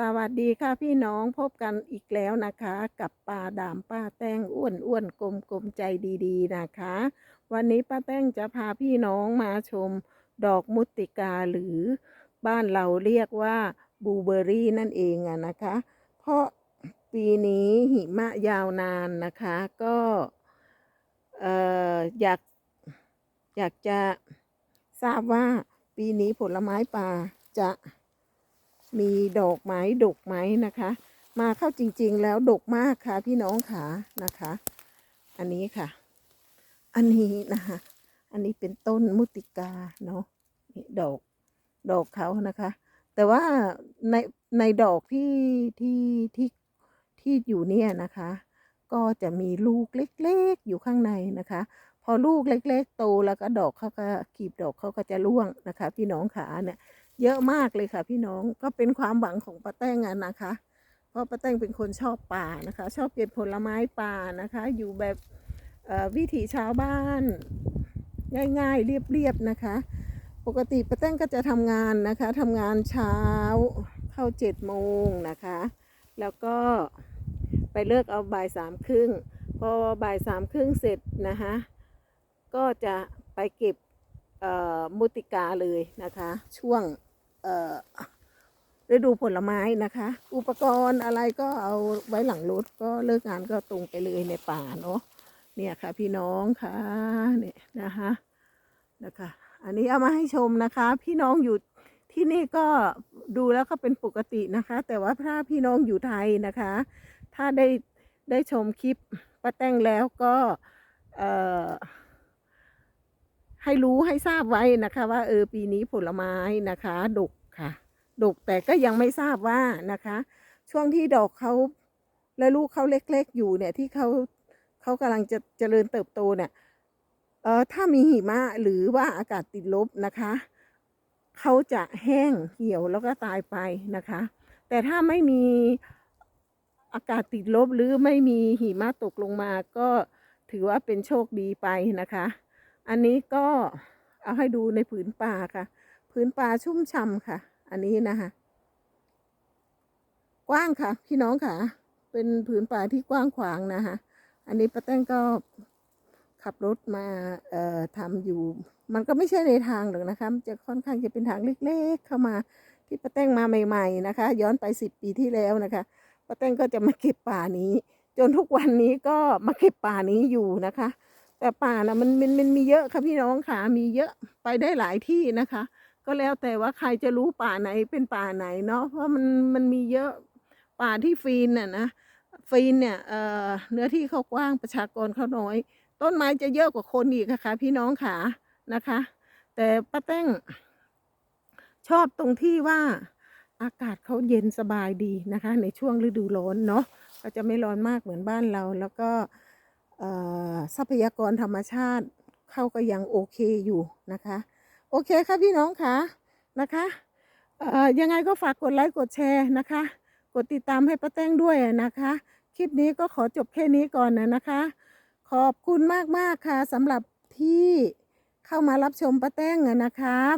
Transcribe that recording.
สวัสดีค่ะพี่น้องพบกันอีกแล้วนะคะ กับป้าดามป้าแต้งอ้วนอ้วนกลมกลมใจดีๆนะคะ วันนี้ป้าแต้งจะพาพี่น้องมาชมดอกมุติกาหรือบ้านเราเรียกว่าบูเบอรี่นั่นเองอะนะคะ เพราะปีนี้หิมะยาวนานนะคะก็เอ่ออยากอยากจะทราบว่าปีนี้ผลไม้ป่าจะ มีดอกไม้ดกไหมนะคะ มาเข้าจริงๆแล้วดกมากค่ะพี่น้องขานะคะ อันนี้ค่ะ อันนี้นะคะ อันนี้เป็นต้นมุติกาเนาะดอกดอกเขานะคะ แต่ว่าในในดอกที่ที่ที่ที่อยู่เนี่ยนะคะ ก็จะมีลูกเล็กๆอยู่ข้างในนะคะ พอลูกเล็ก ๆ โตแล้วก็ดอกเขาก็กีบดอกเขาก็จะร่วงนะคะ พี่น้องขาเนี่ย เยอะมากเลยค่ะ พี่น้องก็เป็นความหวังของป้าแต้งอะนะคะ เพราะป้าแต้งเป็นคนชอบป่านะคะ ชอบเก็บผลไม้ป่านะคะ อยู่แบบวิถีชาวบ้าน ง่ายๆ เรียบๆนะคะ ปกติป้าแต้งก็จะทำงานนะคะทำงานเช้าเข้าเจ็ดโมงนะคะ แล้วก็ไปเลิกเอาบ่ายสามครึ่งพอบ่ายสามครึ่งเสร็จนะคะก็จะไปเก็บมุติกาเลยนะคะ ช่วง ฤดูผลไม้นะคะ อุปกรณ์อะไรก็เอาไว้หลังรถก็เลิกงานก็ตรงไปเลยในป่าเนาะเนี่ยค่ะ พี่น้องค่ะเนี่ยนะคะนะคะ อันนี้เอามาให้ชมนะคะ พี่น้องอยู่ที่นี่ก็ดูแล้วก็เป็นปกตินะคะ แต่ว่าถ้าพี่น้องอยู่ไทยนะคะ ถ้าได้ได้ชมคลิปป้าแต้งแล้วก็เอ่อ ให้รู้ให้ทราบไว้นะคะ ว่าเออปีนี้ผลไม้นะคะดกค่ะ ดกแต่ก็ยังไม่ทราบว่านะคะ ช่วงที่ดอกเขาและลูกเขาเล็ก ๆ อยู่เนี่ยที่เขาเขากำลังจะเจริญเติบโตเนี่ยเออถ้ามีหิมะหรือว่าอากาศติดลบนะคะเขาจะแห้งเหี่ยวแล้วก็ตายไปนะคะ แต่ถ้าไม่มีอากาศติดลบหรือไม่มีหิมะตกลงมาก็ถือว่าเป็นโชคดีไปนะคะ อันนี้ก็เอาให้ดูในผืนป่าค่ะ ผืนป่าชุ่มฉ่ำค่ะ อันนี้นะคะ กว้างค่ะ พี่น้องค่ะ เป็นผืนป่าที่กว้างขวางนะคะ อันนี้ป้าแต้งก็ขับรถมาเอ่อทำอยู่ มันก็ไม่ใช่ในทางหรอกนะคะจะค่อนข้างจะเป็นทางเล็กๆเข้ามาที่ป้าแต้งมาใหม่ ๆนะคะ ย้อนไปสิบปีที่แล้วนะคะป้าแต้งก็จะมาเก็บป่านี้ จนทุกวันนี้ก็มาเก็บป่านี้อยู่นะคะ แต่ป่านะมันมันมันมีเยอะค่ะพี่น้องค่ะมีเยอะไปได้หลายที่นะคะ ก็แล้วแต่ว่าใครจะรู้ป่าไหนเป็นป่าไหนเนาะเพราะมันมันมีเยอะป่าที่ฟีนน่ะนะฟีนเนี่ยเอ่อเนื้อที่เขากว้างประชากรเขาน้อย ต้นไม้จะเยอะกว่าคนอีกค่ะพี่น้องขานะคะ แต่ป้าแต้งชอบตรงที่ว่าอากาศเขาเย็นสบายดีนะคะ ในช่วงฤดูร้อนเนาะก็จะไม่ร้อนมากเหมือนบ้านเราแล้วก็ ทรัพยากรธรรมชาติเขาก็ยังโอเคอยู่นะคะ โอเคค่ะพี่น้องคะนะคะยังไงก็ฝากกดไลค์กดแชร์นะคะ กดติดตามให้ป้าแต้งด้วยนะคะ คลิปนี้ก็ขอจบแค่นี้ก่อนนะนะคะ ขอบคุณมากๆค่ะสำหรับที่เข้ามารับชมป้าแต้งนะครับ